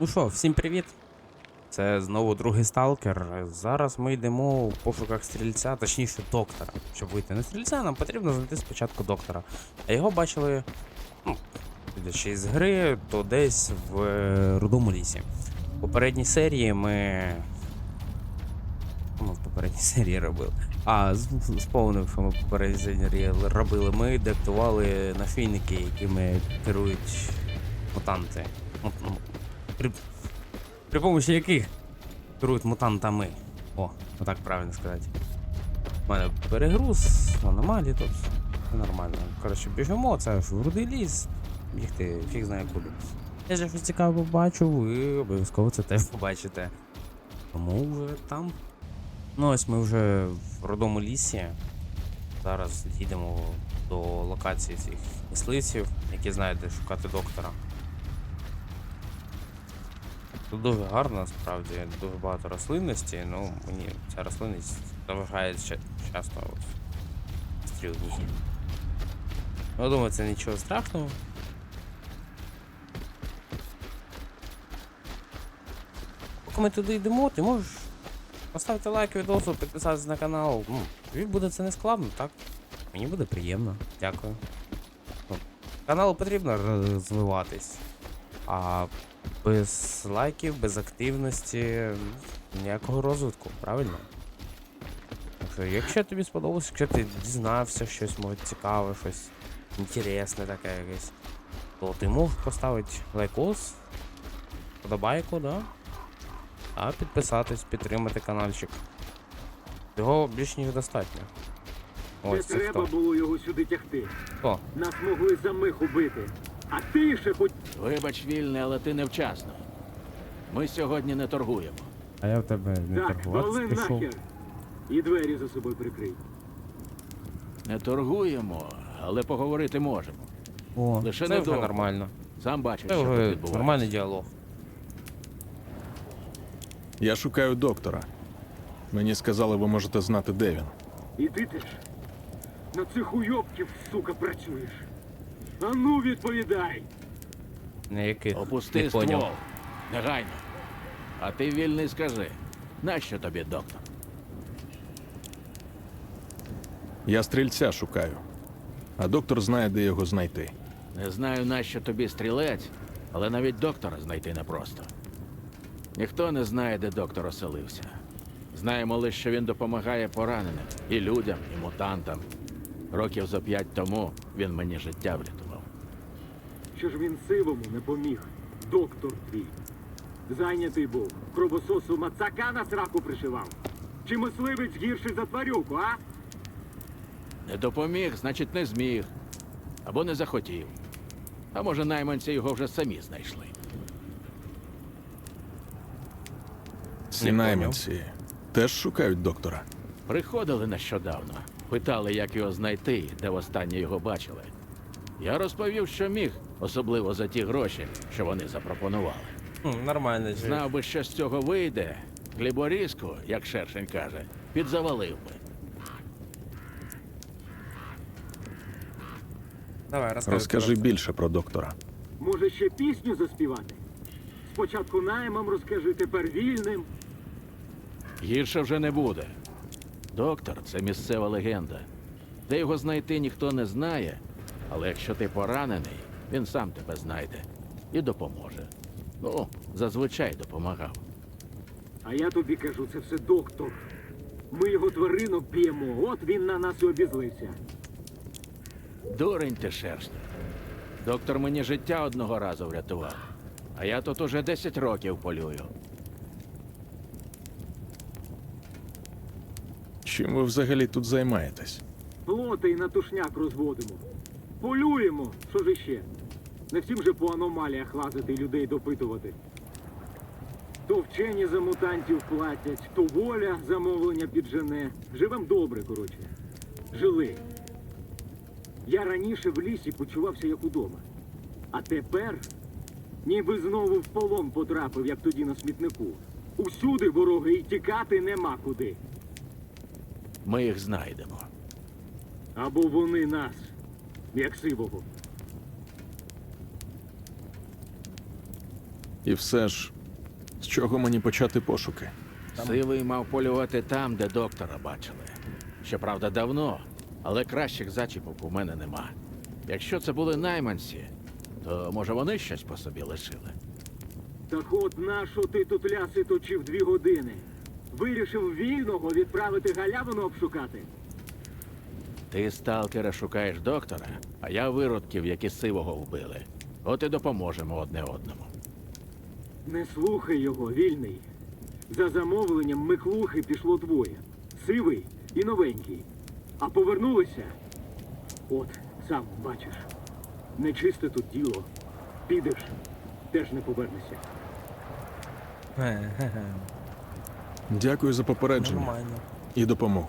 Ну що, всім привіт. Це знову другий сталкер. Зараз ми йдемо в пошуках стрільця, точніше доктора. Щоб вийти на стрільця, нам потрібно знайти спочатку доктора. А його бачили, ну, судячи з гри, то десь в е, рудому лісі. В попередній серії ми. Ми в попередній серії робили? А, сповнив, що ми в попередній серії робили. Ми деактували нафійники, якими керують мутанти. При, при помощі яких керують мутантами. О, отак правильно сказати. У мене перегруз, аномалії тут. Все нормально. Коротше, біжимо, це ж рудий ліс. Бігти фіг знає куди. Якщо щось цікаве побачу, ви обов'язково це теж побачите. Тому вже там. Ну ось ми вже в родому лісі. Зараз їдемо до локації цих мисливців, які знають, де шукати доктора. Тут дуже гарно, насправді, дуже багато рослинності, ну мені ця рослинність заважає ча- часто от, стрілбухи. Ну, думаю, це нічого страшного. Поки ми туди йдемо, ти можеш поставити лайк відосу, підписатися на канал. Ну, тобі буде це не складно, так? Мені буде приємно. Дякую. Ну, каналу потрібно розвиватись. А без лайків, без активності ніякого розвитку, правильно? Якщо тобі сподобалось, якщо ти дізнався щось може цікаве, щось інтересне таке якесь, то ти можеш поставити лайкос, подобайку, да? А підписатись, підтримати каналчик. Цього більш ніж достатньо. Не це треба хто? було його сюди тягти. Хто? Нас могли за мих убити. А ти ще хоч Вибач, вільне, але ти невчасно. Ми сьогодні не торгуємо. А я в тебе не так, торгуватись вали прийшов. нахер. І двері за собою прикрий. Не торгуємо, але поговорити можемо. О, Лише це вже недовго. нормально. Сам бачиш, Це що тут вже відбувається. нормальний діалог. Я шукаю доктора. Мені сказали, ви можете знати, де він. І ти теж на цих уйобків, сука, працюєш. А ну відповідай! На яких Опусти не ствол. поняв. Негайно. А ти вільний скажи, нащо тобі доктор? Я стрільця шукаю, а доктор знає, де його знайти. Не знаю, нащо тобі стрілець, але навіть доктора знайти непросто. Ніхто не знає, де доктор оселився. Знаємо лише, що він допомагає пораненим і людям, і мутантам. Років за п'ять тому він мені життя врятував. Що ж він сивому не поміг? Доктор твій. Зайнятий був. Кровососу мацака на сраку пришивав. Чи мисливець гірший за тварюку, а? Не допоміг, значить, не зміг. Або не захотів. А може, найманці його вже самі знайшли. Ці найманці теж шукають доктора. Приходили нещодавно, питали, як його знайти, де востаннє його бачили. Я розповів, що міг, особливо за ті гроші, що вони запропонували. Хм, Нормально. Знав би, що з цього вийде, хліборізку, як шершень каже, підзавалив би. Давай, розкажи. Розкажи більше про доктора. Може ще пісню заспівати? Спочатку наймам розкажи, тепер вільним. Гірше вже не буде. Доктор це місцева легенда. Де його знайти ніхто не знає, але якщо ти поранений, він сам тебе знайде і допоможе. Ну, зазвичай допомагав. А я тобі кажу, це все доктор. Ми його тваринок п'ємо, от він на нас і обізлився. Дурень ти шершня. Доктор мені життя одного разу врятував. А я тут уже 10 років полюю. Чим ви взагалі тут займаєтесь? Плоти і на тушняк розводимо. Полюємо, що ж іще? Не всім же по аномаліях лазити і людей допитувати. То вчені за мутантів платять, то воля замовлення піджене. Живем добре, коротше. Жили. Я раніше в лісі почувався як удома. А тепер ніби знову в полон потрапив, як тоді на смітнику. Усюди вороги і тікати нема куди. Ми їх знайдемо. Або вони нас, як сивого. І все ж, з чого мені почати пошуки? Сивий мав полювати там, де доктора бачили. Щоправда, давно, але кращих зачіпок у мене нема. Якщо це були найманці, то може вони щось по собі лишили. Так от нащо ти тут ляси точив дві години? Вирішив вільного відправити галявину обшукати? Ти, сталкера, шукаєш доктора, а я виродків, які сивого вбили. От і допоможемо одне одному. Не слухай його, вільний. За замовленням Миклухи пішло двоє. Сивий і новенький. А повернулися. От, сам бачиш. Нечисте тут діло. Підеш, теж не повернешся. Дякую за попередження Нормально. і допомогу.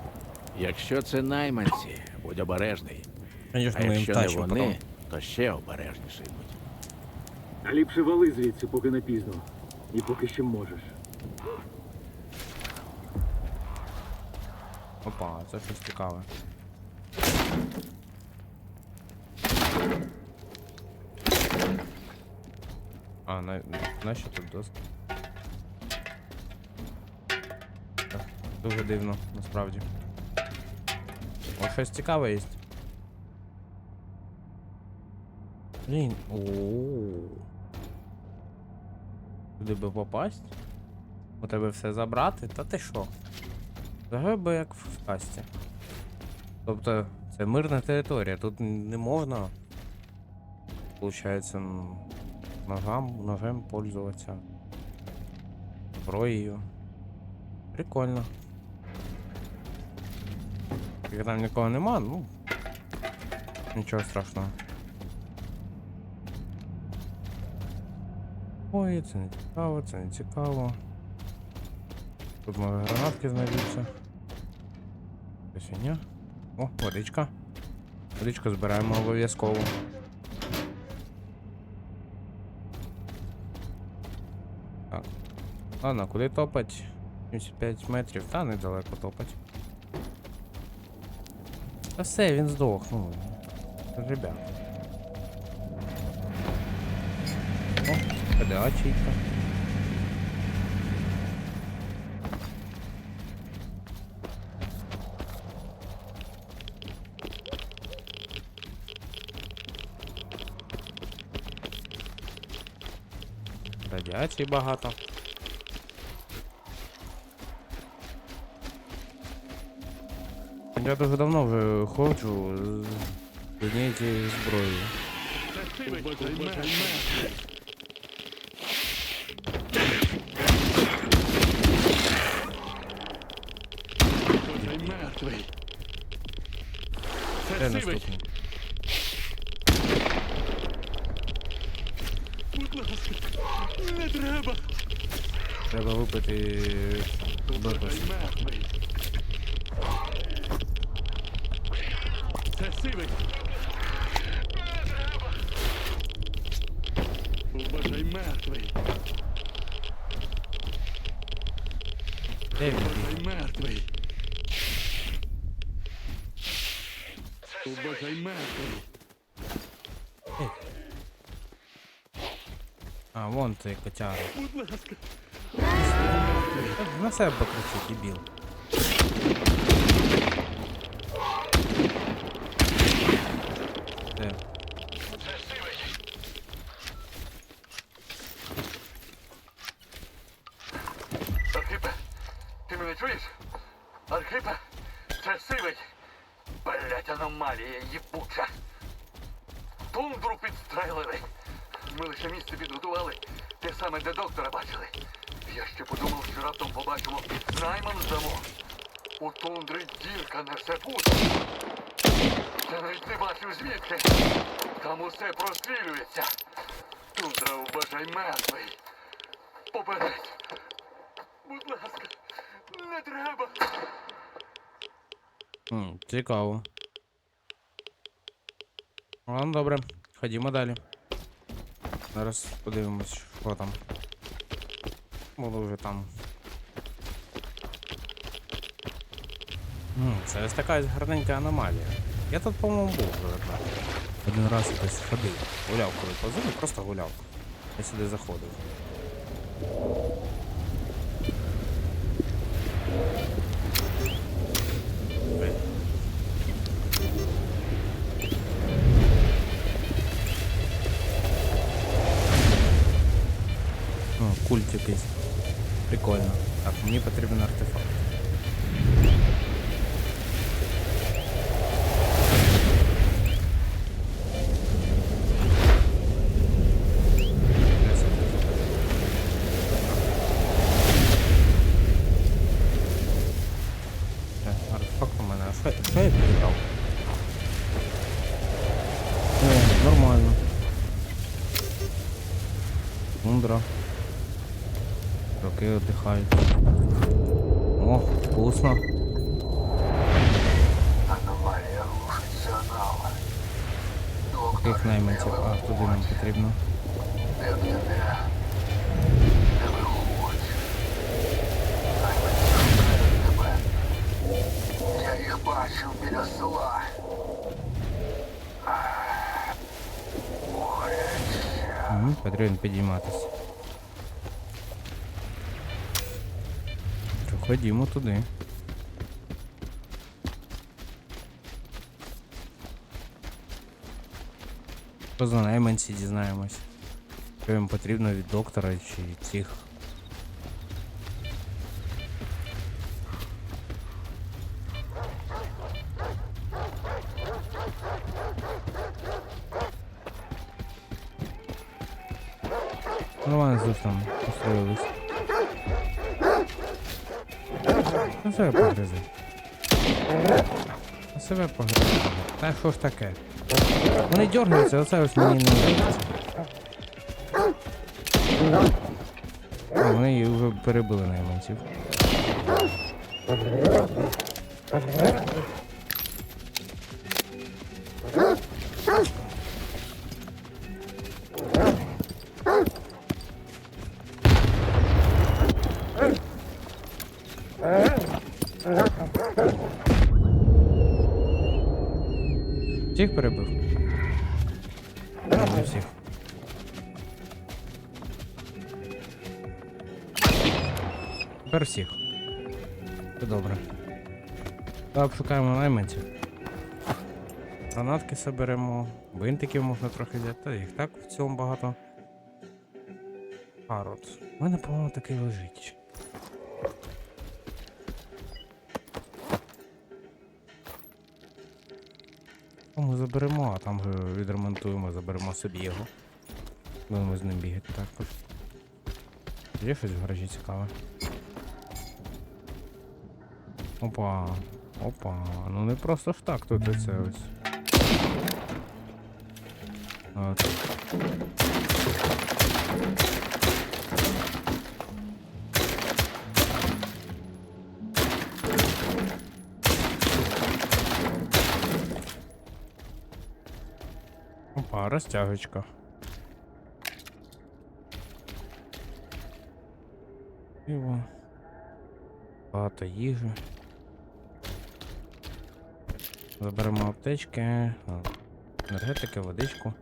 Якщо це найманці, будь обережний. А Звісно, ми їм якщо не вони, потім. то ще обережніший будь. Ліпше вали звідси, поки не пізно. І поки ще можеш. Опа, це щось цікаве. А, на, нащо тут доски? Так, Дуже дивно, насправді. О, щось цікаве є. Блін, ооо. Туди попасть? У тебе все забрати? Та ти що? Взагалі би як в касті. Тобто це мирна територія, тут не можна. Получається, м, ножам, ножем пользуватися. Зброєю. Прикольно. Як там нікого нема, ну. Нічого страшного. Ой, це не цікаво, це не цікаво. Тут може гранатки знайдуться. Це. О, водичка. Водичку збираємо обов'язково. Так. Ладно, куди топать? 75 метрів, та недалеко топать. Та все, він здох, ну. Ребят. О, КДА чийка. Радіації багато. Я дуже давно вже ходжу з однією цією зброєю. Де наступний? Треба випити допис. Це сивий. Вважай мертвий. Де він? біг? Вважай мертвий. Вважай мертвий. А, вон той котяра. Будь ласка. На себе покричи, дебіл. Де? Архипе, ти мене чуєш? Архипе, це сивий. Блять, аномалія їбуча. Тундру підстрелили. Ми лише місце підготували. Те саме, де доктора бачили. Я ще подумав, що раптом побачимо найман здамо. У тундри дірка несе путь. Я навіть не бачив звідки. Там усе прострілюється. Тундра вважай мертвий. Попередь. Будь ласка, не треба. Цікаво. Ладно, добре. Ходімо далі. Зараз подивимось, що там. Було вже там. Це ось така гарненька аномалія. Я тут, по-моєму, був вже одна. Один раз якось ходив. Гуляв, коли по зоні, просто гуляв. Я сюди заходив. Тундра. Руки отдыхают. О, вкусно. Аномалія рушить сигнал. Яких найманців? А, туди нам потрібно. Де б ти не? Не виходь. Найманці шукають тебе. Я їх бачив біля села. Ах, Боляче. Угу, потрібно підійматися. Ходімо туди. Що за дізнаємось. Що їм потрібно від доктора чи цих. Нормально тут там Ну себе погризи. А себе погризи. Та що ж таке? Вони дергаються, оце ось мені не дивиться. А, вони її вже перебили найманців. Тепер всіх. Все добре. Так, шукаємо найманців. Гранатки соберемо, бинтиків можна трохи взяти, та їх так в цілому багато. Парот. У мене, по-моєму, такий лежить. Ми заберемо, а там вже відремонтуємо, заберемо собі його. Будемо з ним бігати також. Є щось в гаражі цікаве. Опа, опа, ну не просто ж так тут оце ось. От. Опа, розтягочка. Пиво. Багато їжі. Заберемо аптечки, енергетики, водичку,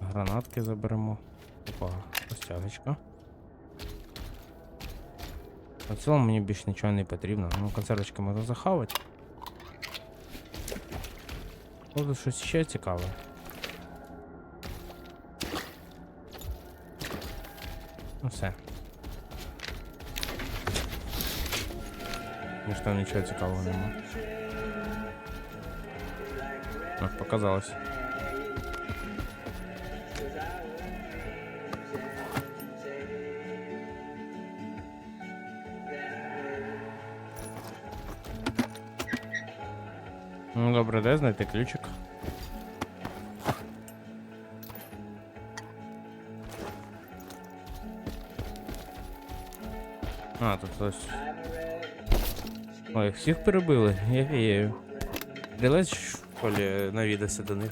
гранатки заберемо. Опа, розтягочка. В цілому мені більше нічого не потрібно. Ну, консервочки можна захавати. Буде щось ще цікаве. Ну все. Ніж там нічого цікавого нема. Ах, показалось. Ну добре, де знайти ключик? А, тут ось. Ой, їх всіх перебили, я вією. Стрілець, що навідався до них.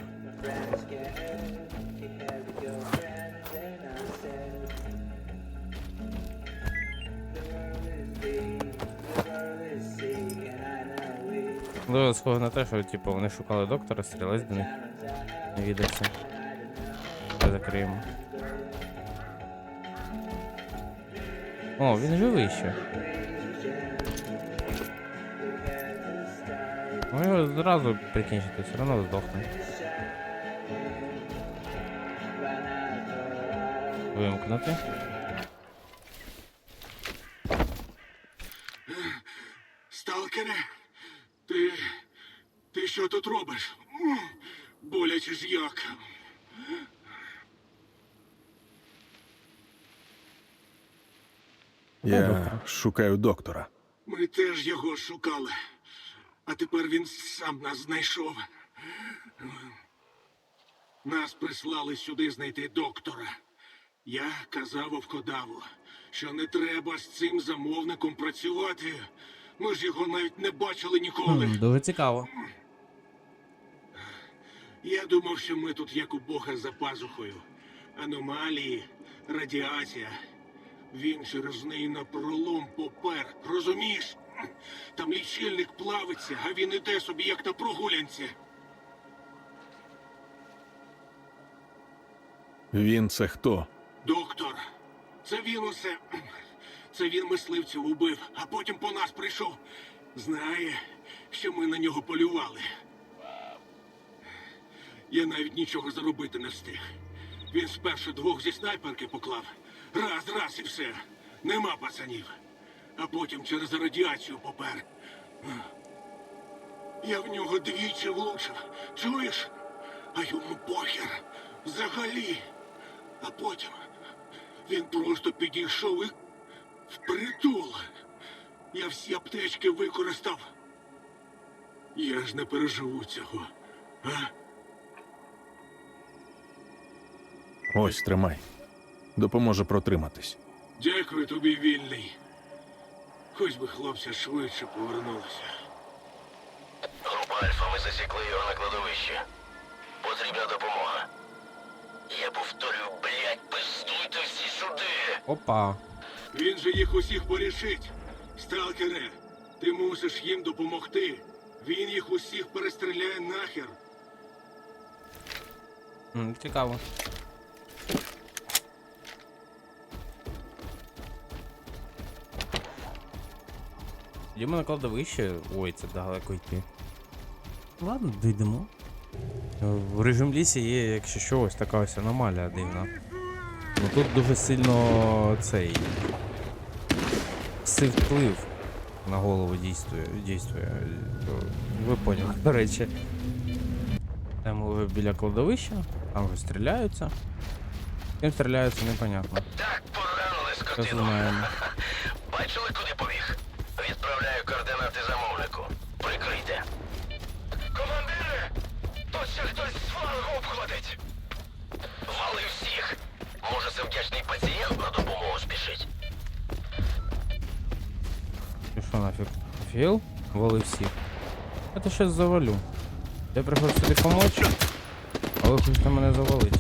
Дуже схоже на те, що типу, вони шукали доктора, стрілець до них. Навідався. Закриємо. О, він живий ще. Ну його зразу прикінчити, все одно здохне. Вимкнути. Сталкере, ти. Ти що тут робиш? Боляче ж як. Я шукаю доктора. Ми теж його шукали. А тепер він сам нас знайшов. Нас прислали сюди знайти доктора. Я казав Овкодаву, що не треба з цим замовником працювати. Ми ж його навіть не бачили ніколи. Хм, дуже цікаво. Я думав, що ми тут як у Бога за пазухою. Аномалії, радіація. Він через неї на пролом попер. Розумієш? Там лічильник плавиться, а він іде собі як на прогулянці. Він це хто? Доктор, це він усе. Це він мисливців убив, а потім по нас прийшов. Знає, що ми на нього полювали. Я навіть нічого заробити не встиг. Він спершу двох зі снайперки поклав. Раз, раз і все. Нема пацанів. А потім через радіацію попер. Я в нього двічі влучив. Чуєш? А йому похер. Взагалі. А потім він просто підійшов і впритул. Я всі аптечки використав. Я ж не переживу цього. А? Ось тримай. Допоможе протриматись. Дякую тобі, вільний. Хоч би хлопця швидше повернулися. Група Альфа, ми засікли його на кладовищі. Потрібна допомога. Я повторюю, блядь, пиздуйте всі сюди. Опа. Він же їх усіх порішить. Сталкере, ти мусиш їм допомогти. Він їх усіх перестріляє нахер. М, Цікаво. Йдемо на кладовище. Ой, це далеко йти. Ладно, дійдемо. В режим лісі є, якщо що, ось така ось аномалія дивна. Ну тут дуже сильно цей. Сив вплив на голову дійствує. дійствує. Ви поняли, до речі. Там ви біля кладовища, там вже стріляються. Ким стріляються, непонятно. Так, поранили скотину. Бачили, куди нафіг? Філ? Вали всіх. Я то щас завалю. Я приходжу сюди помочь, а ви хочете мене завалити.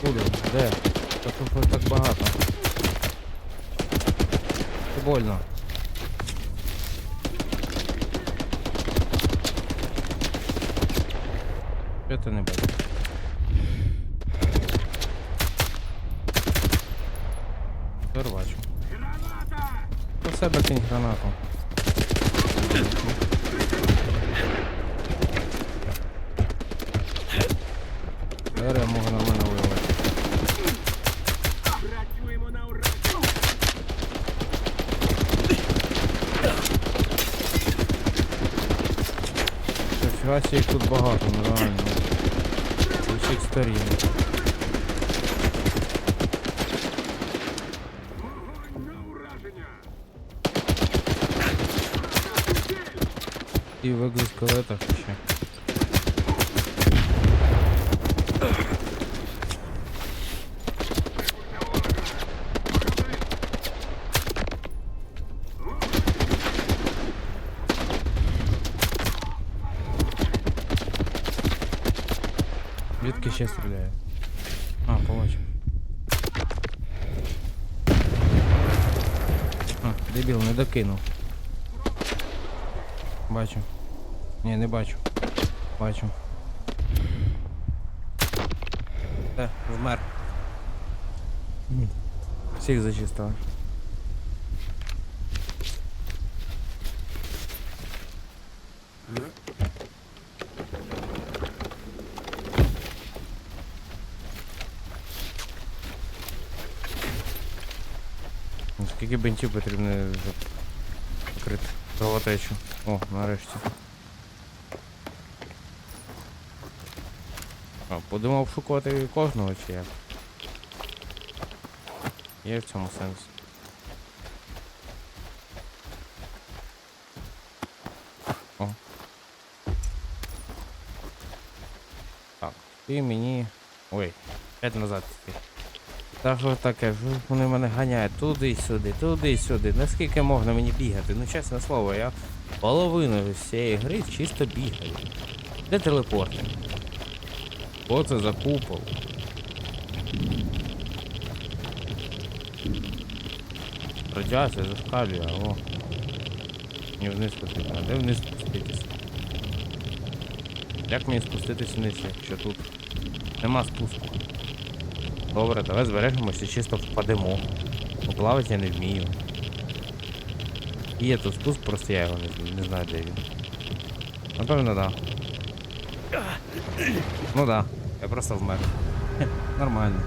Куди? Де? Та тут так багато. Це больно. То не бачу. Тепер бачу. До себе кинь гранату. Я можу нормально воювати. Працюємо на ура! Що, Фіга їх тут багато, реально. З усіх сторін. в екзоскелетах ще. Звідки ще стріляє? А, побачив. А, дебіл, не докинув. Бачу. Ні, не бачу. Бачу. Е, вмер. Всіх зачистили. Скільки бинтів потрібно щоб покрити кровотечу? О, нарешті. Будемо обшукувати кожного чи як? Є в цьому сенс. О. Так, ти мені. Ой, п'ять назад ти. Та що таке, вони мене ганяють туди-сюди, туди-сюди. Наскільки можна мені бігати? Ну чесне слово, я половину всієї гри чисто бігаю. Де телепорти? Що це за купол? Радіація зашкалює, о. Мені вниз потрібно. А де вниз спуститися? Як мені спуститись вниз, якщо тут нема спуску? Добре, давай збережемося, чисто впадемо. Бо плавати я не вмію. Є тут спуск, просто я його не, не знаю, де він. Напевно, да. Ну да, я просто вмер. Нормально.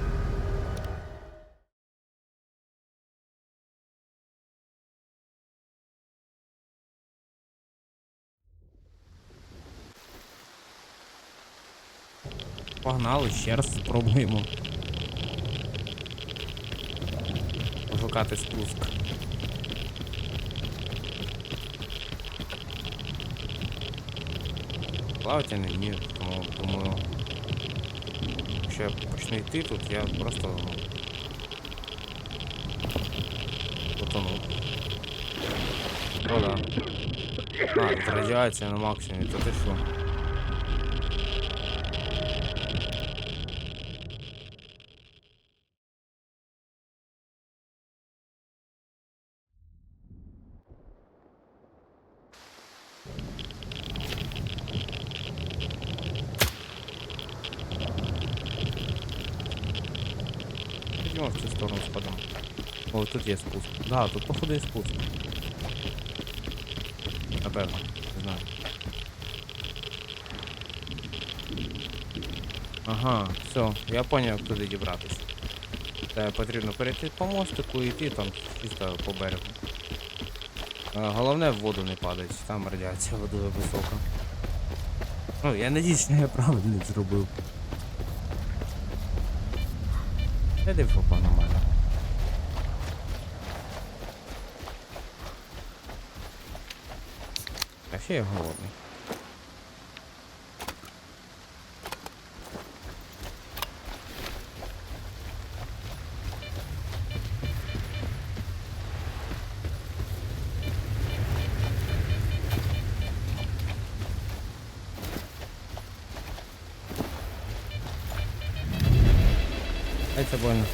Погнали, ще раз спробуємо. Пошукати спуск. Плавати я не тому думаю. Якщо я почну йти тут, я просто ну, потону. О, да. А, радіація на максимумі, то ти що? Идем в цю сторону спадем. О, тут є спуск. Да, тут походу є спуск. Напевно, не знаю. Ага, все, я поняв, як туди дібратися. Та потрібно перейти по мостику і йти там чисто по берегу. Е, Головне в воду не падать, там радіація водою висока. Ну, я надіюсь, що я правильно зробив. Не див жопа нормально. А ще я голодний. Це больно.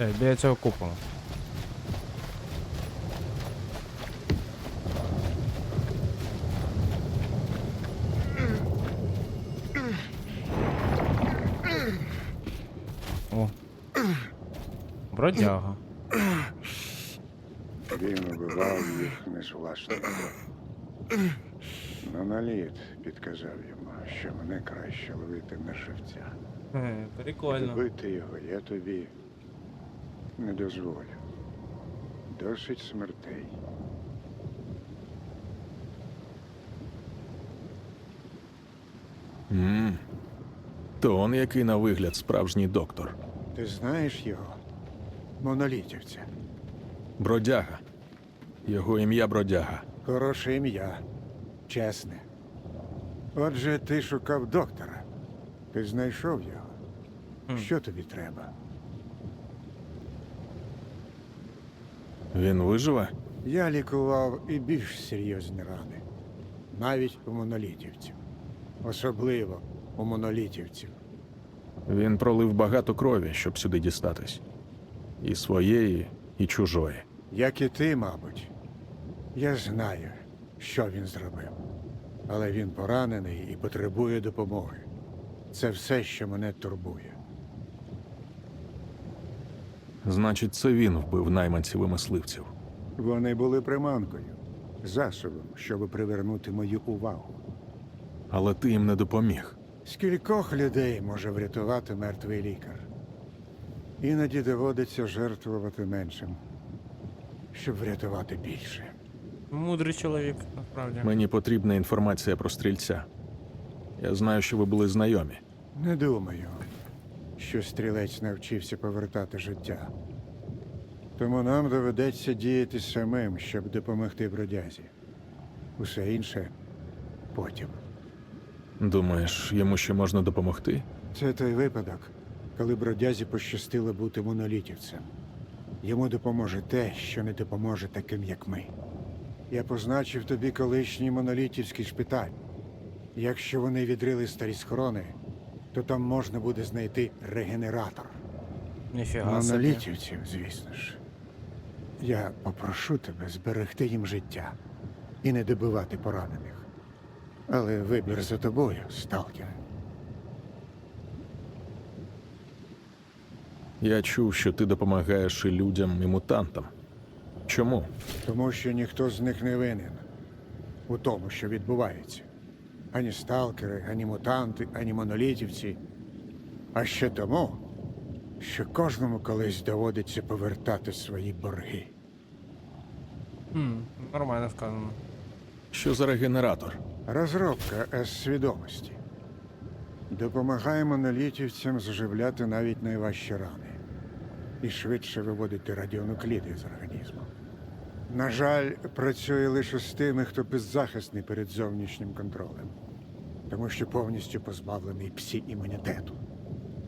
Е, біля цього купола. О. Бродяга. Він убивав їх власного. Моноліт підказав йому, що мене краще ловити на живця. Е, Прикольно. Вбити його я тобі не дозволю. Досить смертей. Ммм. То он який на вигляд справжній доктор. Ти знаєш його? Монолітівця. Бродяга. Його ім'я Бродяга. Хороше ім'я. Чесне. Отже, ти шукав доктора. Ти знайшов його. Хм. Що тобі треба? Він виживе? Я лікував і більш серйозні рани. Навіть у монолітівців. Особливо у монолітівців. Він пролив багато крові, щоб сюди дістатись. І своєї, і чужої. Як і ти, мабуть. Я знаю, що він зробив. Але він поранений і потребує допомоги. Це все, що мене турбує. Значить, це він вбив найманців і мисливців. Вони були приманкою, засобом, щоб привернути мою увагу. Але ти їм не допоміг. Скількох людей може врятувати мертвий лікар? Іноді доводиться жертвувати меншим, щоб врятувати більше. Мудрий чоловік, насправді. Мені потрібна інформація про стрільця. Я знаю, що ви були знайомі. Не думаю, що стрілець навчився повертати життя. Тому нам доведеться діяти самим, щоб допомогти бродязі. Усе інше потім. Думаєш, йому ще можна допомогти? Це той випадок, коли бродязі пощастило бути монолітівцем. Йому допоможе те, що не допоможе таким, як ми. Я позначив тобі колишній монолітівський шпиталь. Якщо вони відрили старі схорони, то там можна буде знайти регенератор. Ніфіга собі. Монолітівців, звісно ж. Я попрошу тебе зберегти їм життя і не добивати поранених. Але вибір за тобою, сталкер. Я чув, що ти допомагаєш і людям, і мутантам. Чому? Тому що ніхто з них не винен у тому, що відбувається. Ані сталкери, ані мутанти, ані монолітівці. А ще тому, що кожному колись доводиться повертати свої борги. Хм, нормально сказано. Що за регенератор? Розробка С-свідомості допомагає монолітівцям заживляти навіть найважчі рани і швидше виводити радіонукліди з організму. На жаль, працює лише з тими, хто беззахисний перед зовнішнім контролем, тому що повністю позбавлений псі імунітету.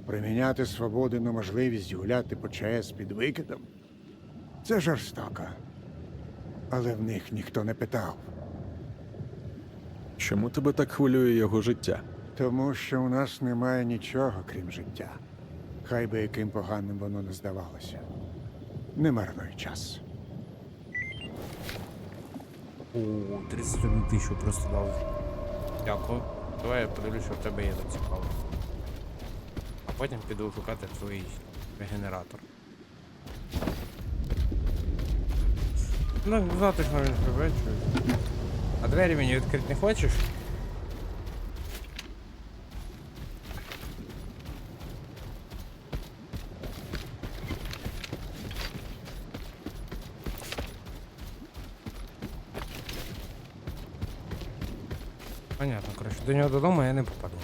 Приміняти свободу на можливість гуляти по ЧАЕС під викидом це жорстоко. Але в них ніхто не питав. Чому тебе так хвилює його життя? Тому що у нас немає нічого, крім життя. Хай би яким поганим воно не здавалося. Не марнуй час. О, 31 тисячу просто дав. Дякую. Давай я подивлюсь, що в тебе є зацікаво. А потім піду шукати твій регенератор. Ну, затишно він живе. А двері мені відкрити не хочеш? Понятно, коротше, до нього додому я не попаду.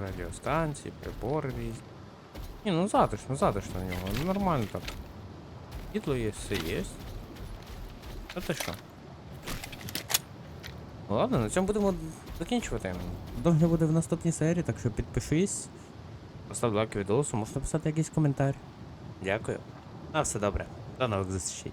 Радіостанції, прибори різні. Ні, ну затишно, затишно в нього. Ну, нормально так. Світло є, все є. А ти що? Ну ладно, на цьому будемо закінчувати. Довго буде в наступній серії, так що підпишись. Постав лайк відео, можеш написати якийсь коментар. Дякую. На все добре. До нових зустрічей.